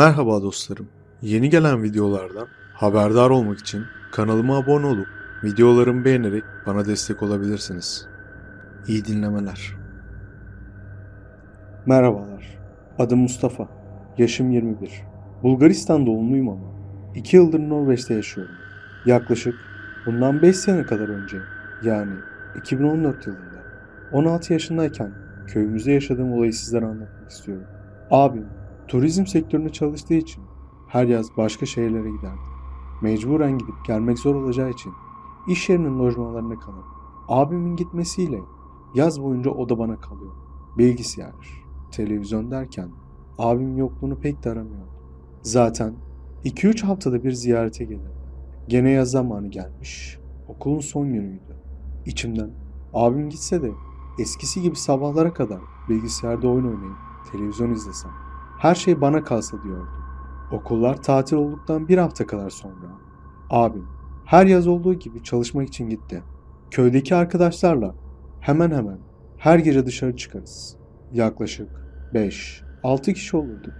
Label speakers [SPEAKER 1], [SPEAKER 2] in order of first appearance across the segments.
[SPEAKER 1] Merhaba dostlarım. Yeni gelen videolardan haberdar olmak için kanalıma abone olup videolarımı beğenerek bana destek olabilirsiniz. İyi dinlemeler.
[SPEAKER 2] Merhabalar. Adım Mustafa. Yaşım 21. Bulgaristan doğumluyum ama 2 yıldır Norveç'te yaşıyorum. Yaklaşık bundan 5 sene kadar önce yani 2014 yılında 16 yaşındayken köyümüzde yaşadığım olayı sizlere anlatmak istiyorum. Abim turizm sektöründe çalıştığı için her yaz başka şehirlere giderdi. Mecburen gidip gelmek zor olacağı için iş yerinin lojmanlarında kalıp abimin gitmesiyle yaz boyunca o da bana kalıyor. Bilgisayar, televizyon derken abim yokluğunu pek de aramıyordu. Zaten 2-3 haftada bir ziyarete gelirdi. Gene yaz zamanı gelmiş. Okulun son günüydü. İçimden abim gitse de eskisi gibi sabahlara kadar bilgisayarda oyun oynayıp televizyon izlesem. Her şey bana kalsa diyordu. Okullar tatil olduktan bir hafta kadar sonra abim her yaz olduğu gibi çalışmak için gitti. Köydeki arkadaşlarla hemen hemen her gece dışarı çıkarız. Yaklaşık 5-6 kişi olurduk.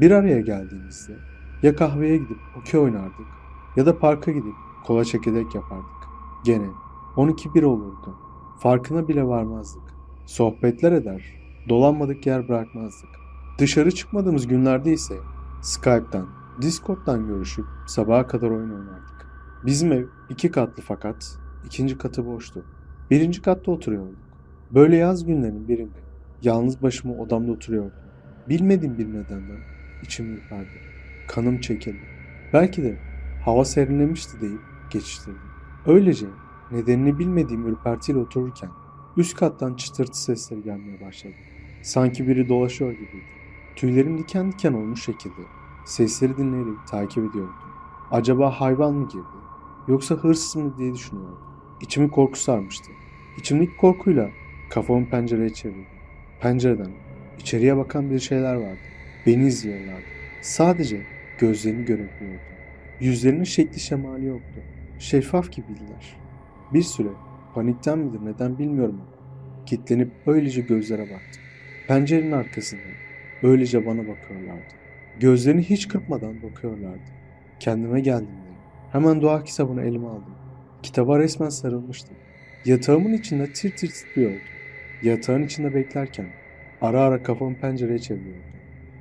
[SPEAKER 2] Bir araya geldiğimizde ya kahveye gidip okey oynardık ya da parka gidip kola çekirdek yapardık. Gene 12-1 olurdu. Farkına bile varmazdık. Sohbetler eder, dolanmadık yer bırakmazdık. Dışarı çıkmadığımız günlerde ise Skype'tan, Discord'dan görüşüp sabaha kadar oyun oynardık. Bizim ev iki katlı fakat ikinci katı boştu. Birinci katta oturuyorduk. Böyle yaz günlerinin birinde yalnız başıma odamda oturuyordum. Bilmediğim bir nedenden içim ürperdi. Kanım çekildi. Belki de hava serinlemişti deyip geçiştirdim. Öylece nedenini bilmediğim ürpertiyle otururken üst kattan çıtırtı sesleri gelmeye başladı. Sanki biri dolaşıyor gibiydi. Tüylerim diken diken olmuş şekilde sesleri dinleyerek takip ediyordum. Acaba hayvan mı girdi? Yoksa hırsız mı diye düşünüyordum. İçimi korku sarmıştı. İçimdeki korkuyla kafamı pencereye çevirdim. Pencereden içeriye bakan bir şeyler vardı. Beni izliyorlardı. Sadece gözlerini görebiliyordum. Yüzlerinin şekli şemali yoktu. Şeffaf gibiydiler. Bir süre panikten midir neden bilmiyorum ama kilitlenip öylece gözlere baktım. Pencerenin arkasında öylece bana bakıyorlardı. Gözlerini hiç kırpmadan bakıyorlardı. Kendime geldiğimde hemen dua kitabını elime aldım. Kitaba resmen sarılmıştım. Yatağımın içinde tir tir titriyordum. Yatağın içinde beklerken ara ara kafamı pencereye çeviriyordum.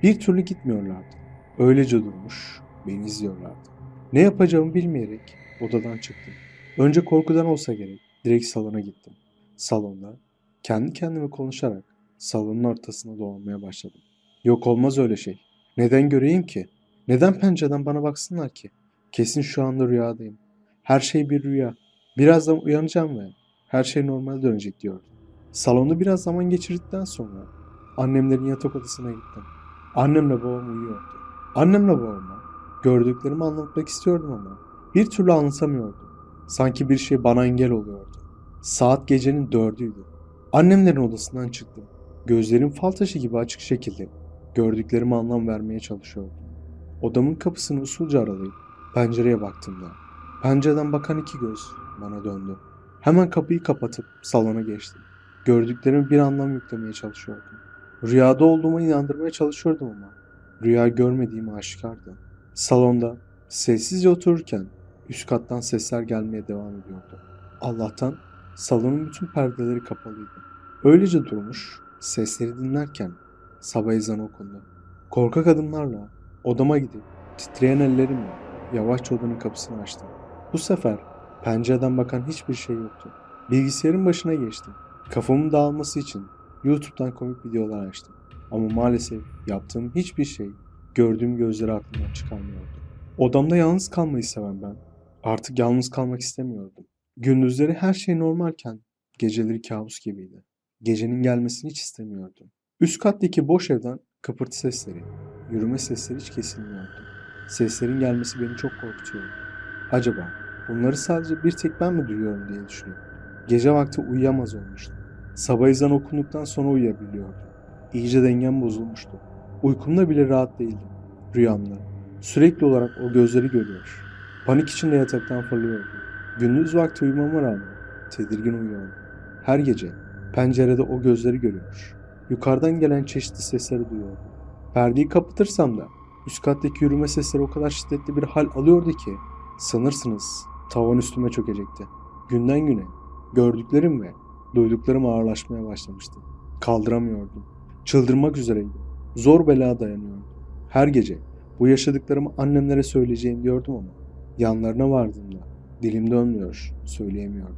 [SPEAKER 2] Bir türlü gitmiyorlardı. Öylece durmuş, beni izliyorlardı. Ne yapacağımı bilmeyerek odadan çıktım. Önce korkudan olsa gerek direkt salona gittim. Salonda kendi kendime konuşarak salonun ortasına dolanmaya başladım. Yok olmaz öyle şey. Neden göreyim ki? Neden pencereden bana baksınlar ki? Kesin şu anda rüyadayım. Her şey bir rüya. Birazdan uyanacağım ve her şey normal dönecek diyordum. Salonda biraz zaman geçirdikten sonra annemlerin yatak odasına gittim. Annemle babam uyuyordu. Annemle babama gördüklerimi anlatmak istiyordum ama bir türlü anlatamıyordum. Sanki bir şey bana engel oluyordu. Saat gecenin dördüydü. Annemlerin odasından çıktım. Gözlerim fal taşı gibi açık şekilde gördüklerime anlam vermeye çalışıyordum. Odamın kapısını usulca aralayıp pencereye baktığımda pencereden bakan iki göz bana döndü. Hemen kapıyı kapatıp salona geçtim. Gördüklerimi bir anlam yüklemeye çalışıyordum. Rüyada olduğuma inandırmaya çalışıyordum ama rüya görmediğim aşikardı. Salonda sessizce otururken üst kattan sesler gelmeye devam ediyordu. Allah'tan salonun bütün perdeleri kapalıydı. Öylece durmuş, sesleri dinlerken sabah ezanı okundu. Korkak adımlarla odama gidip titreyen ellerimle yavaşça odanın kapısını açtım. Bu sefer pencereden bakan hiçbir şey yoktu. Bilgisayarın başına geçtim. Kafamın dağılması için YouTube'dan komik videolar açtım. Ama maalesef yaptığım hiçbir şey gördüğüm gözleri aklımdan çıkarmıyordu. Odamda yalnız kalmayı seven ben artık yalnız kalmak istemiyordum. Gündüzleri her şey normalken geceleri kabus gibiydi. Gecenin gelmesini hiç istemiyordum. Üst kattaki boş evden kıpırtı sesleri, yürüme sesleri hiç kesilmiyordu. Seslerin gelmesi beni çok korkutuyordu. Acaba bunları sadece bir tek ben mi duyuyorum diye düşünüyorum. Gece vakti uyuyamaz olmuştum. Sabah ezan okunduktan sonra uyuyabiliyordum. İyice dengem bozulmuştu. Uykumda bile rahat değildim. Rüyamda sürekli olarak o gözleri görüyor. Panik içinde yataktan fırlıyordum. Gündüz vakti uyumama rağmen tedirgin uyuyordum. Her gece pencerede o gözleri görüyor. Yukarıdan gelen çeşitli sesleri duyuyordum. Perdeyi kapatırsam da Üst kattaki yürüme sesleri o kadar şiddetli bir hal alıyordu ki sanırsınız tavan üstüme çökecekti. Günden güne gördüklerim ve duyduklarım ağırlaşmaya başlamıştı. Kaldıramıyordum. Çıldırmak üzereydim. Zor bela dayanıyordum. Her gece bu yaşadıklarımı annemlere söyleyeceğim diyordum ama yanlarına vardığımda dilim dönmüyor, söyleyemiyordum.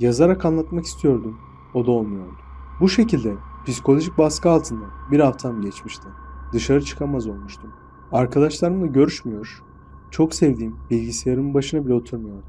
[SPEAKER 2] Yazarak anlatmak istiyordum, o da olmuyordu. Bu şekilde psikolojik baskı altında bir haftam geçmişti. Dışarı çıkamaz olmuştum. Arkadaşlarımla görüşmüyor, çok sevdiğim bilgisayarımın başına bile oturmuyordum.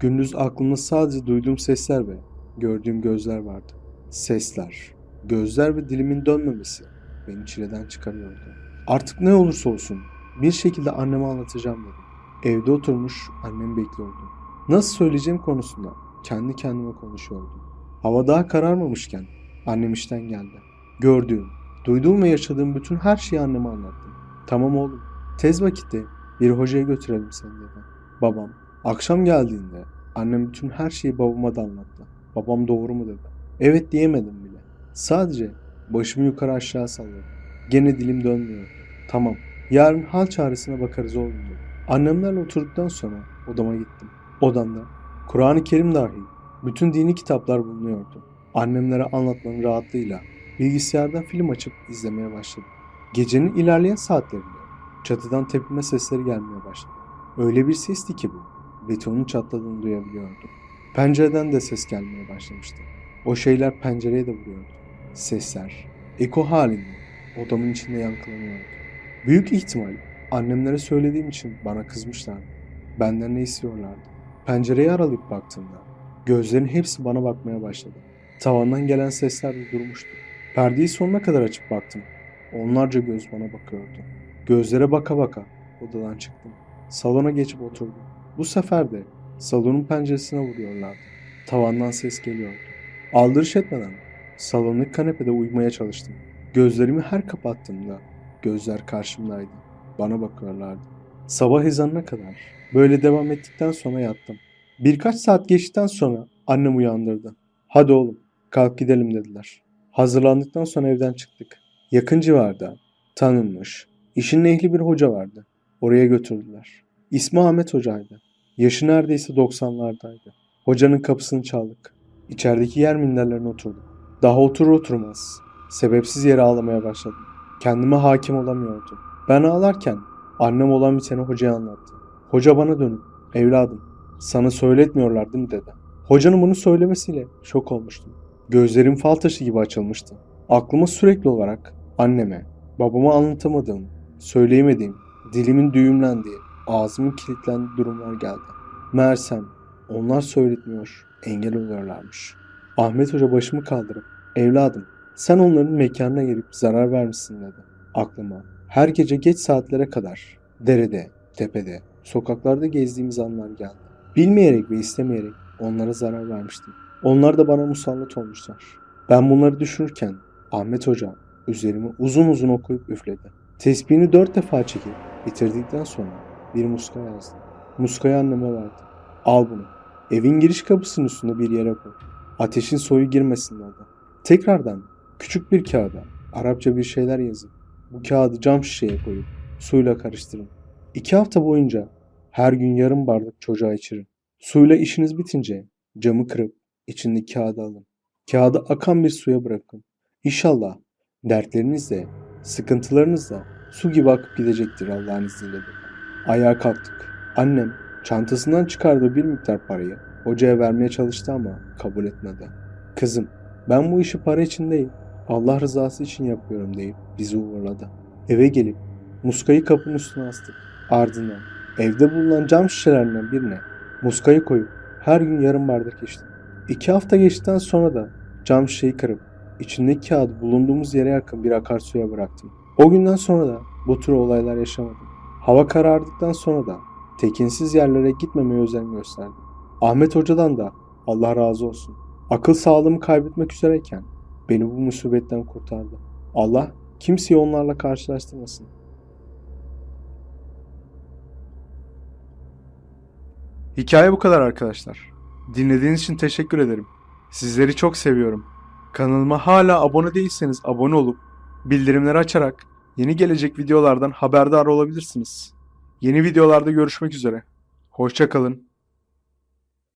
[SPEAKER 2] Gündüz aklımda sadece duyduğum sesler ve gördüğüm gözler vardı. Sesler, gözler ve dilimin dönmemesi beni çileden çıkarıyordu. Artık ne olursa olsun bir şekilde anneme anlatacağım dedim. Evde oturmuş annemi bekliyordum. Nasıl söyleyeceğim konusunda kendi kendime konuşuyordum. Hava daha kararmamışken annem işten geldi. Gördüğüm, duyduğum ve yaşadığım bütün her şeyi anneme anlattım. Tamam oğlum, tez vakitte bir hocaya götürelim seni dedi. Babam, akşam geldiğinde annem bütün her şeyi babama da anlattı. Babam doğru mu dedi. Evet diyemedim bile. Sadece başımı yukarı aşağı salladım. Gene dilim dönmüyor. Tamam, yarın hal çaresine bakarız oğlum dedi. Annemlerle oturduktan sonra odama gittim. Odamda Kur'an-ı Kerim dahil bütün dini kitaplar bulunuyordu. Annemlere anlatmanın rahatlığıyla bilgisayardan film açıp izlemeye başladım. Gecenin ilerleyen saatlerinde çatıdan tepinme sesleri gelmeye başladı. Öyle bir sesti ki bu, betonun çatladığını duyabiliyordum. Pencereden de ses gelmeye başlamıştı. O şeyler pencereye de vuruyordu. Sesler, eko halinde odamın içinde yankılanıyordu. Büyük ihtimal annemlere söylediğim için bana kızmışlardı. Benden ne istiyorlardı? Pencereyi aralayıp baktığımda gözlerin hepsi bana bakmaya başladı. Tavandan gelen sesler durmuştu. Perdeyi sonuna kadar açıp baktım. Onlarca göz bana bakıyordu. Gözlere baka baka odadan çıktım. Salona geçip oturdum. Bu sefer de salonun penceresine vuruyorlardı. Tavandan ses geliyordu. Aldırış etmeden salondaki kanepede uyumaya çalıştım. Gözlerimi her kapattığımda gözler karşımdaydı. Bana bakıyorlardı. Sabah ezanına kadar böyle devam ettikten sonra yattım. Birkaç saat geçtikten sonra annem uyandırdı. Hadi oğlum kalk gidelim dediler. Hazırlandıktan sonra evden çıktık. Yakın civarda tanınmış, işin ehli bir hoca vardı. Oraya götürdüler. İsmi Ahmet Hoca'ydı. Yaşı neredeyse 90'lardaydı. Hocanın kapısını çaldık. İçerideki yer minderlerine oturduk. Daha oturur oturmaz. Sebepsiz yere ağlamaya başladım. Kendime hakim olamıyordum. Ben ağlarken annem olan biteni hocaya anlattı. Hoca bana dönüp evladım sana söyletmiyorlar değil mi dedi. Hocanın bunu söylemesiyle şok olmuştum. Gözlerim fal taşı gibi açılmıştı. Aklıma sürekli olarak anneme, babama anlatamadığım, söyleyemediğim, dilimin düğümlendiği, ağzımın kilitlendiği durumlar geldi. Meğersem onlar söyletmiyor, engel oluyorlarmış. Ahmet Hoca başımı kaldırıp, evladım sen onların mekanına gelip zarar vermişsin dedi. Aklıma her gece geç saatlere kadar derede, tepede, sokaklarda gezdiğimiz anlar geldi. Bilmeyerek ve istemeyerek onlara zarar vermiştim. Onlar da bana musallat olmuşlar. Ben bunları düşünürken Ahmet Hoca üzerime uzun uzun okuyup üfledi. Tesbihini dört defa çekip bitirdikten sonra bir muska yazdı. Muskayı anneme verdi. Al bunu. Evin giriş kapısının üstünde bir yere koy. Ateşin soyu girmesin dedi. Tekrardan küçük bir kağıda Arapça bir şeyler yazıp bu kağıdı cam şişeye koyup suyla karıştırın. İki hafta boyunca her gün yarım bardak çocuğa içirin. Suyla işiniz bitince camı kırıp içindeki kağıdı alın. Kağıdı akan bir suya bırakın. İnşallah dertleriniz de sıkıntılarınız da su gibi akıp gidecektir Allah'ın izniyle. dedi. Ayağa kalktık. Annem çantasından çıkardığı bir miktar parayı hocaya vermeye çalıştı ama kabul etmedi. Kızım ben bu işi para için değil Allah rızası için yapıyorum deyip bizi uğurladı. Eve gelip muskayı kapının üstüne astık. Ardından evde bulunan cam şişelerinden birine muskayı koyup her gün yarım bardak içtim. İki hafta geçtikten sonra da cam şişeyi kırıp içindeki kağıdı bulunduğumuz yere yakın bir akarsuya bıraktım. O günden sonra da bu tür olaylar yaşamadım. Hava karardıktan sonra da tekinsiz yerlere gitmemeye özen gösterdim. Ahmet Hoca'dan da Allah razı olsun. Akıl sağlığımı kaybetmek üzereyken beni bu musibetten kurtardı. Allah kimseyi onlarla karşılaştırmasın.
[SPEAKER 1] Hikaye bu kadar arkadaşlar. Dinlediğiniz için teşekkür ederim. Sizleri çok seviyorum. Kanalıma hala abone değilseniz abone olup bildirimleri açarak
[SPEAKER 2] Yeni gelecek videolardan haberdar olabilirsiniz. Yeni videolarda görüşmek üzere. Hoşça kalın.